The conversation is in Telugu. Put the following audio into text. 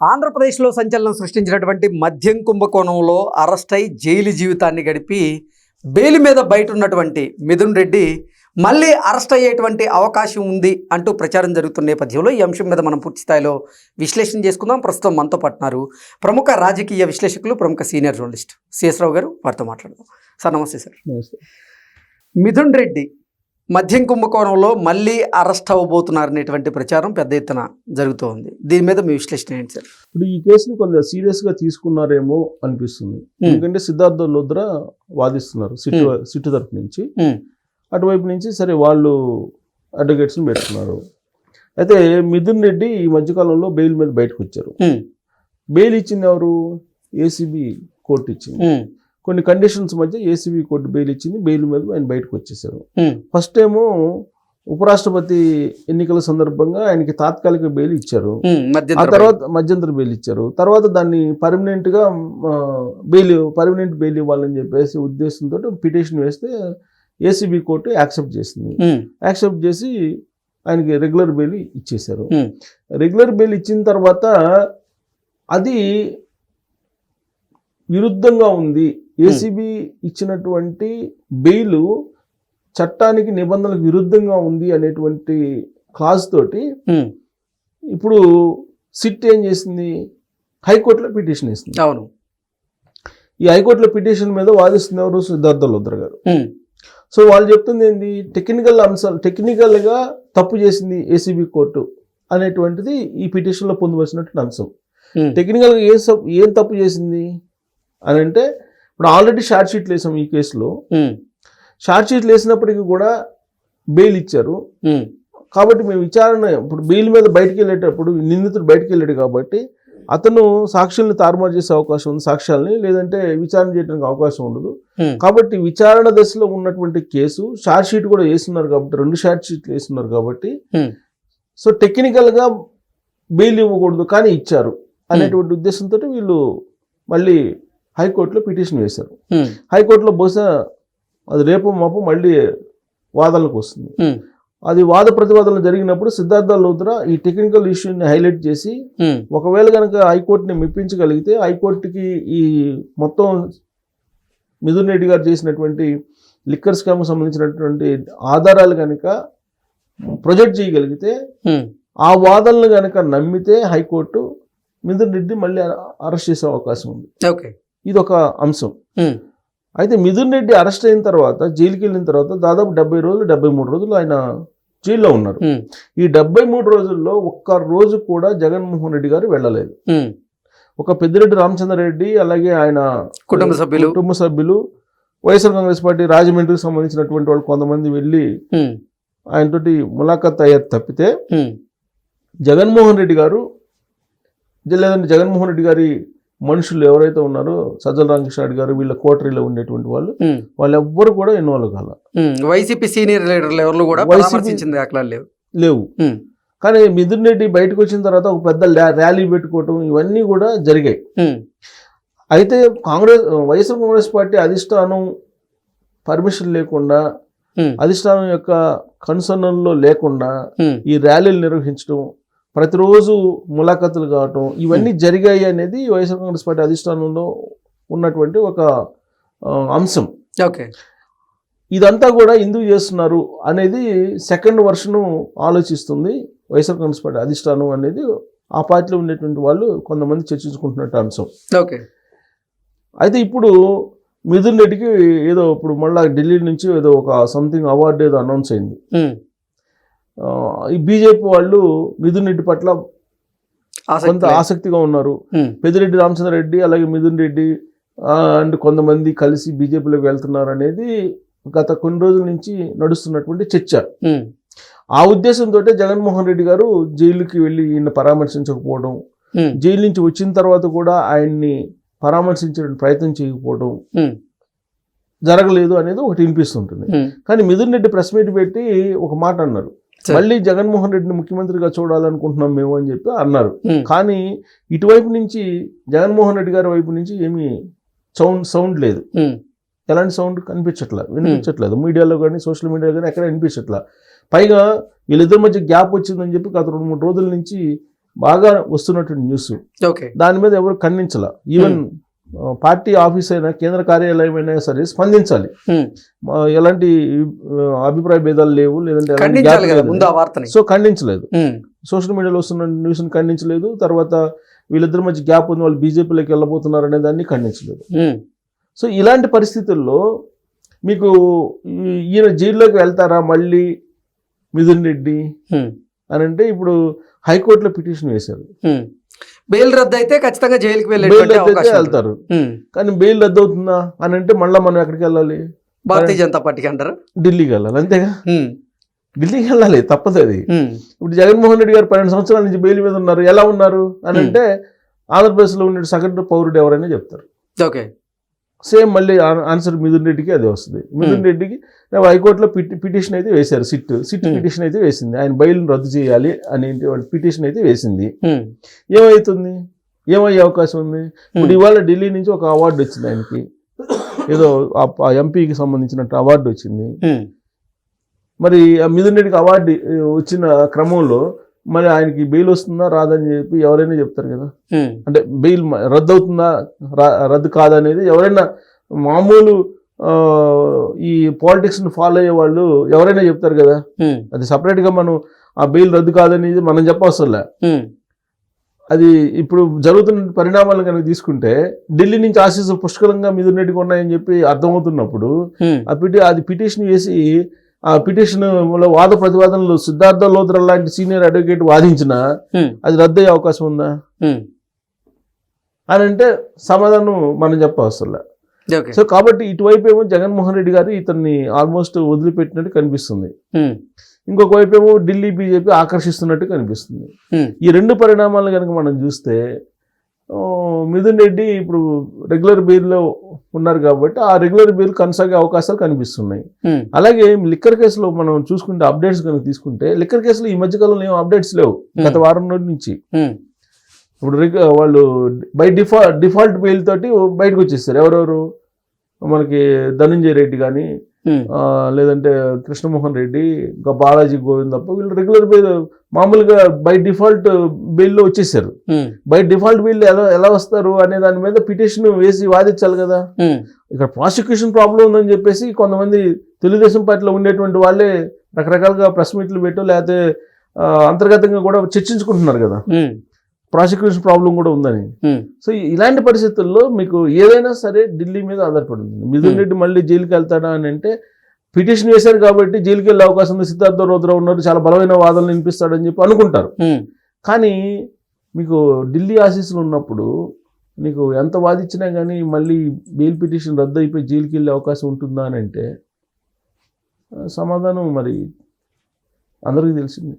ఆంధ్రప్రదేశ్లో సంచలనం సృష్టించినటువంటి మద్యం కుంభకోణంలో అరెస్ట్ అయి జైలు జీవితాన్ని గడిపి బెయిల్ మీద బయట ఉన్నటువంటి మిథున్ రెడ్డి మళ్ళీ అరెస్ట్ అయ్యేటువంటి అవకాశం ఉంది అంటూ ప్రచారం జరుగుతున్న నేపథ్యంలో ఈ అంశం మీద మనం పూర్తి స్థాయిలో విశ్లేషణ చేసుకుందాం. ప్రస్తుతం మనతో పట్టినారు ప్రముఖ రాజకీయ విశ్లేషకులు ప్రముఖ సీనియర్ జర్నలిస్ట్ సిఎస్ రావు గారు. వారితో మాట్లాడదాం. సార్ నమస్తే సార్. నమస్తే. మిథున్ రెడ్డి మద్యం కుంభకోణంలో మళ్ళీ అరెస్ట్ అవ్వబోతున్నారనేటువంటి ప్రచారం పెద్ద ఎత్తున జరుగుతూ ఉంది. దీని మీద మీ విశ్లేషణ ఏంటి సార్? ఇప్పుడు ఈ కేసుని కొంచెం సీరియస్గా తీసుకున్నారేమో అనిపిస్తుంది. ఎందుకంటే సిద్ధార్థ లుద్ర వాదిస్తున్నారు సిట్టు సిట్టు తరపు నుంచి. అటువైపు నుంచి సరే వాళ్ళు అడ్వకేట్స్ని పెట్టుకున్నారు అయితే మిథున్ రెడ్డి ఈ మధ్యకాలంలో బెయిల్ మీద బయటకు వచ్చారు బెయిల్ ఇచ్చింది ఎవరు? ఏసీబీ కోర్టు ఇచ్చింది. కొన్ని కండిషన్స్ మధ్య ఏసీబీ కోర్టు బెయిల్ ఇచ్చింది. బెయిల్ మీద ఆయన బయటకు వచ్చేసారు. ఫస్ట్ ఏమో ఉపరాష్ట్రపతి ఎన్నికల సందర్భంగా ఆయనకి తాత్కాలిక బెయిల్ ఇచ్చారు. ఆ తర్వాత మధ్యంతర బెయిల్ ఇచ్చారు. తర్వాత దాన్ని పర్మనెంట్గా బెయిల్ పర్మనెంట్ బెయిల్ ఇవ్వాలని చెప్పేసి ఉద్దేశంతో పిటిషన్ వేస్తే ఏసీబీ కోర్టు యాక్సెప్ట్ చేసింది. యాక్సెప్ట్ చేసి ఆయనకి రెగ్యులర్ బెయిల్ ఇచ్చేశారు. రెగ్యులర్ బెయిల్ ఇచ్చిన తర్వాత అది విరుద్ధంగా ఉంది. ఏసీబీ ఇచ్చినటువంటి బెయిల్ చట్టానికి నిబంధనలకు విరుద్ధంగా ఉంది అనేటువంటి క్లాజ్ తోటి ఇప్పుడు సిట్ ఏం చేసింది? హైకోర్టులో పిటిషన్ వేసింది. అవును. ఈ హైకోర్టులో పిటిషన్ మీద వాదిస్తుంది ఎవరు? సిద్ధార్థ లుద్ర గారు. సో వాళ్ళు చెప్తుంది ఏంది? టెక్నికల్ అంశాలు టెక్నికల్గా తప్పు చేసింది ఏసీబీ కోర్టు అనేటువంటిది ఈ పిటిషన్లో పొందవలసినటువంటి అంశం. టెక్నికల్గా ఏ ఏం తప్పు చేసింది? అని అంటే ఇప్పుడు ఆల్రెడీ షార్ట్ షీట్లు వేసాం ఈ కేసులో. షార్ట్ షీట్లు వేసినప్పటికీ కూడా బెయిల్ ఇచ్చారు. కాబట్టి మేము విచారణ ఇప్పుడు బెయిల్ మీద బయటికి వెళ్ళేటప్పుడు నిందితుడు బయటికి వెళ్ళాడు కాబట్టి అతను సాక్షుల్ని తారుమారు చేసే అవకాశం ఉంది సాక్ష్యాలని లేదంటే విచారణ చేయడానికి అవకాశం ఉండదు. కాబట్టి విచారణ దశలో ఉన్నటువంటి కేసు షార్ట్ షీట్ కూడా వేస్తున్నారు కాబట్టి రెండు షార్ట్ షీట్లు వేస్తున్నారు కాబట్టి సో టెక్నికల్గా బెయిల్ ఇవ్వకూడదు కానీ ఇచ్చారు అనేటువంటి ఉద్దేశంతో వీళ్ళు మళ్ళీ హైకోర్టులో పిటిషన్ వేశారు. హైకోర్టులో బహుశా అది రేపు మాపు మళ్ళీ వాదనలకు వస్తుంది. అది వాద ప్రతివాదనలు జరిగినప్పుడు సిద్ధార్థ లోత్ర ఈ టెక్నికల్ ఇష్యూని హైలైట్ చేసి ఒకవేళ కనుక హైకోర్టుని మెప్పించగలిగితే హైకోర్టుకి ఈ మొత్తం మిథున్ రెడ్డి గారు చేసినటువంటి లిక్కర్ స్కామ్కి సంబంధించినటువంటి ఆధారాలు కనుక ప్రొజెక్ట్ చేయగలిగితే ఆ వాదనలు కనుక నమ్మితే హైకోర్టు మిథున్ రెడ్డి మళ్ళీ అరెస్ట్ చేసే అవకాశం ఉంది. ఓకే. ఇది ఒక అంశం అయితే మిథున్ రెడ్డి అరెస్ట్ అయిన తర్వాత జైలుకి వెళ్ళిన తర్వాత దాదాపు డెబ్బై రోజులు డెబ్బై మూడు రోజులు ఆయన జైల్లో ఉన్నారు. ఈ డెబ్బై మూడు రోజుల్లో ఒక్క రోజు కూడా జగన్మోహన్ రెడ్డి గారు వెళ్ళలేదు. ఒక పెద్దిరెడ్డి రామచంద్రరెడ్డి అలాగే ఆయన కుటుంబ సభ్యులు. కుటుంబ సభ్యులు వైఎస్ఆర్ కాంగ్రెస్ పార్టీ రాజమండ్రికి సంబంధించినటువంటి వాళ్ళు కొంతమంది వెళ్ళి ఆయనతోటి ములాఖత్ అయ్యారు తప్పితే జగన్మోహన్ రెడ్డి గారు లేదంటే జగన్మోహన్ రెడ్డి గారి మనుషులు ఎవరైతే ఉన్నారో సజ్జల రామకృష్ణ గారు వీళ్ళ కోటరీలో ఉండేటువంటి వాళ్ళు ఉమ్, వాళ్ళు ఎవ్వరు కూడా ఇన్వాల్వ్ కాల. వైసీపీ సీనియర్ లీడర్లు ఎవరు కూడా లేవు. లేవు. కానీ మిథున్ రెడ్డి బయటకు వచ్చిన తర్వాత ఒక పెద్ద ర్యా- ర్యాలీ పెట్టుకోవటం ఇవన్నీ కూడా జరిగాయి. అయితే కాంగ్రెస్ వైఎస్ఆర్ కాంగ్రెస్ పార్టీ అధిష్టానం పర్మిషన్ లేకుండా అధిష్టానం యొక్క కన్సర్న్లో లేకుండా ఈ ర్యాలీలు నిర్వహించడం ప్రతిరోజు ములాఖతులు కావటం ఇవన్నీ జరిగాయి అనేది వైఎస్ఆర్ కాంగ్రెస్ పార్టీ అధిష్టానంలో ఉన్నటువంటి ఒక అంశం. ఓకే. ఇదంతా కూడా ఎందుకు చేస్తున్నారు అనేది సెకండ్ వర్షను ఆలోచిస్తుంది వైఎస్ఆర్ కాంగ్రెస్ పార్టీ అధిష్టానం అనేది. ఆ పార్టీలో ఉండేటువంటి వాళ్ళు కొంతమంది చర్చించుకుంటున్నట్టు అంశం. ఓకే. అయితే ఇప్పుడు మిథున్ రెడ్డికి ఏదో ఇప్పుడు మళ్ళీ ఢిల్లీ నుంచి ఏదో ఒక సంథింగ్ అవార్డు ఏదో అనౌన్స్ అయింది. ఈ బీజేపీ వాళ్ళు మిథున్ రెడ్డి పట్ల కొంత. ఆసక్తిగా ఉన్నారు. పెద్దిరెడ్డి రామచంద్ర రెడ్డి అలాగే మిథున్ రెడ్డి అండ్ కొంతమంది కలిసి బీజేపీలోకి వెళ్తున్నారు అనేది గత కొన్ని రోజుల నుంచి నడుస్తున్నటువంటి చర్చ. ఆ ఉద్దేశంతో జగన్మోహన్ రెడ్డి గారు జైలుకి వెళ్ళి ఈయన పరామర్శించకపోవడం జైలు నుంచి వచ్చిన తర్వాత కూడా ఆయన్ని పరామర్శించే ప్రయత్నం చేయకపోవడం జరగలేదు అనేది ఒకటి వినిపిస్తుంటుంది. కానీ మిథున్ రెడ్డి ప్రెస్ మీట్ పెట్టి ఒక మాట అన్నారు. మళ్ళీ జగన్మోహన్ రెడ్డిని ముఖ్యమంత్రిగా చూడాలనుకుంటున్నాం మేము అని చెప్పి అన్నారు. కానీ ఇటువైపు నుంచి జగన్మోహన్ రెడ్డి గారి వైపు నుంచి ఏమీ సౌండ్ సౌండ్ లేదు. ఎలాంటి సౌండ్ కనిపించట్లేదు వినిపించట్లేదు. మీడియాలో కానీ సోషల్ మీడియాలో కానీ ఎక్కడ వినిపించట్లేదు పైగా వీళ్ళిద్దరి మధ్య గ్యాప్ వచ్చిందని చెప్పి గత రెండు మూడు రోజుల నుంచి బాగా వస్తున్నటువంటి న్యూస్. దాని మీద ఎవరు ఖండించాల. ఈవెన్ పార్టీ ఆఫీస్ అయినా కేంద్ర కార్యాలయం అయినా సరే స్పందించాలి. ఎలాంటి అభిప్రాయ భేదాలు లేవు లేదంటే సో ఖండించలేదు. సోషల్ మీడియాలో వస్తున్న న్యూస్ని ఖండించలేదు. తర్వాత వీళ్ళిద్దరి మధ్య గ్యాప్ ఉంది వాళ్ళు బీజేపీలోకి వెళ్ళబోతున్నారు అనే దాన్ని ఖండించలేదు. సో ఇలాంటి పరిస్థితుల్లో మీకు ఈ- ఈయన జైల్లోకి వెళ్తారా మళ్ళీ మిథున్ రెడ్డి. అని అంటే ఇప్పుడు హైకోర్టులో పిటిషన్ వేశారు. బెయిల్ రద్దు అయితే ఖచ్చితంగా జైలుకి. వెళ్తారు. కానీ బెయిల్ రద్దు అవుతుందా అని అంటే మళ్ళీ మనం ఎక్కడికి వెళ్ళాలి భారతీయ జనతా పార్టీకి అంటారా ఢిల్లీకి వెళ్ళాలి అంతేగా. ఢిల్లీకి వెళ్ళాలి తప్పదు అది. ఇప్పుడు జగన్మోహన్ రెడ్డి గారు పన్నెండు సంవత్సరాల నుంచి బెయిల్ మీద ఉన్నారు ఎలా ఉన్నారు అని. అంటే ఆంధ్రప్రదేశ్లో ఉండే సగటు పౌరుడు ఎవరైనా చెప్తారు ఓకే సేమ్ మళ్ళీ ఆన్సర్ మిథున్ రెడ్డికి అదే వస్తుంది మిథున్ Hmm. రెడ్డికి హైకోర్టులో పిటి పిటిషన్ అయితే వేశారు సిట్ సిట్ Hmm. పిటిషన్ అయితే వేసింది ఆయన బెయిల్ని రద్దు చేయాలి అనేటువంటి పిటిషన్ అయితే వేసింది ఉమ్. ఏమవుతుంది ఏమయ్యే అవకాశం ఉంది ఇప్పుడు. ఇవాళ ఢిల్లీ నుంచి ఒక అవార్డు వచ్చింది ఆయనకి ఏదో ఆ ఎంపీకి సంబంధించినట్టు అవార్డు వచ్చింది. మరి ఆ మిథున్ రెడ్డికి అవార్డు వచ్చిన క్రమంలో మరి ఆయనకి బెయిల్ వస్తుందా రాదని చెప్పి ఎవరైనా చెప్తారు కదా. అంటే బెయిల్ రద్దు అవుతుందా రద్దు కాదనేది ఎవరైనా మామూలు ఈ పాలిటిక్స్ని ఫాలో అయ్యే వాళ్ళు ఎవరైనా చెప్తారు కదా. అది సపరేట్గా మనం ఆ బెయిల్ రద్దు కాదనేది మనం చెప్పవసరంలే. అది ఇప్పుడు జరుగుతున్న పరిణామాలను కనుక తీసుకుంటే ఢిల్లీ నుంచి ఆశీస్సులు పుష్కలంగా మిథున్ రెడ్డికి ఉన్నాయని చెప్పి అర్థమవుతున్నప్పుడు. ఆ పిటి అది పిటిషన్ వేసి ఆ పిటిషన్ వాద ప్రతివాదనలు సిద్ధార్థ లోత్ర లాంటి సీనియర్ అడ్వకేట్ వాదించిన. అది రద్దు అయ్యే అవకాశం ఉందా. అని అంటే సమాధానం మనం చెప్పవసరంలే సో కాబట్టి ఇటువైపు ఏమో జగన్మోహన్ రెడ్డి గారు ఇతన్ని ఆల్మోస్ట్ వదిలిపెట్టినట్టు కనిపిస్తుంది. ఇంకొక వైపు ఏమో ఢిల్లీ బీజేపీ ఆకర్షిస్తున్నట్టు కనిపిస్తుంది. ఈ రెండు పరిణామాలు కనుక మనం చూస్తే మిథున్ రెడ్డి ఇప్పుడు రెగ్యులర్ బెయిల్లో ఉన్నారు కాబట్టి ఆ రెగ్యులర్ బెయిల్ కొనసాగే అవకాశాలు కనిపిస్తున్నాయి. అలాగే లిక్కర్ కేసులో మనం చూసుకుంటే అప్డేట్స్ కనుక తీసుకుంటే లిక్కర్ కేసులో ఈ మధ్యకాలంలో ఏం అప్డేట్స్ లేవు గత వారం నుంచి. ఇప్పుడు వాళ్ళు బై డిఫాల్ట్ డిఫాల్ట్ బెయిల్ తోటి బయటకు వచ్చేస్తారు ఎవరెవరు మనకి ధనంజయ రెడ్డి కానీ. లేదంటే కృష్ణమోహన్ రెడ్డి ఇంకా బాలాజీ గోవింద్ తప్ప వీళ్ళు రెగ్యులర్ మామూలుగా బై డిఫాల్ట్ బెయిల్లో వచ్చేసారు. బై డిఫాల్ట్ బెయిల్ ఎలా ఎలా వస్తారు అనే దాని మీద పిటిషన్ వేసి వాదించాలి కదా ఉమ్. ఇక్కడ ప్రాసిక్యూషన్ ప్రాబ్లం ఉందని చెప్పేసి కొంతమంది తెలుగుదేశం పార్టీలో ఉండేటువంటి వాళ్ళే రకరకాలుగా ప్రెస్ మీట్లు పెట్టు లేకపోతే అంతర్గతంగా కూడా చర్చించుకుంటున్నారు కదా ఉమ్. ప్రాసిక్యూషన్ ప్రాబ్లం కూడా ఉందని. సో ఇలాంటి పరిస్థితుల్లో మీకు ఏదైనా సరే ఢిల్లీ మీద ఆధారపడి ఉంది మిథున్. రెడ్డి మళ్ళీ జైలుకి వెళ్తాడా అని అంటే పిటిషన్ వేశారు కాబట్టి జైలుకి వెళ్ళే అవకాశం ఉంది సిద్ధార్థ రౌద్ర ఉన్నారు చాలా బలమైన వాదనలు వినిపిస్తాడని చెప్పి అనుకుంటారు. కానీ మీకు ఢిల్లీ ఆశీస్సులు ఉన్నప్పుడు నీకు ఎంత వాదించినా కానీ మళ్ళీ బెయిల్ పిటిషన్ రద్దు అయిపోయి జైలుకి వెళ్ళే అవకాశం ఉంటుందా అని అంటే సమాధానం మరి అందరికీ తెలిసింది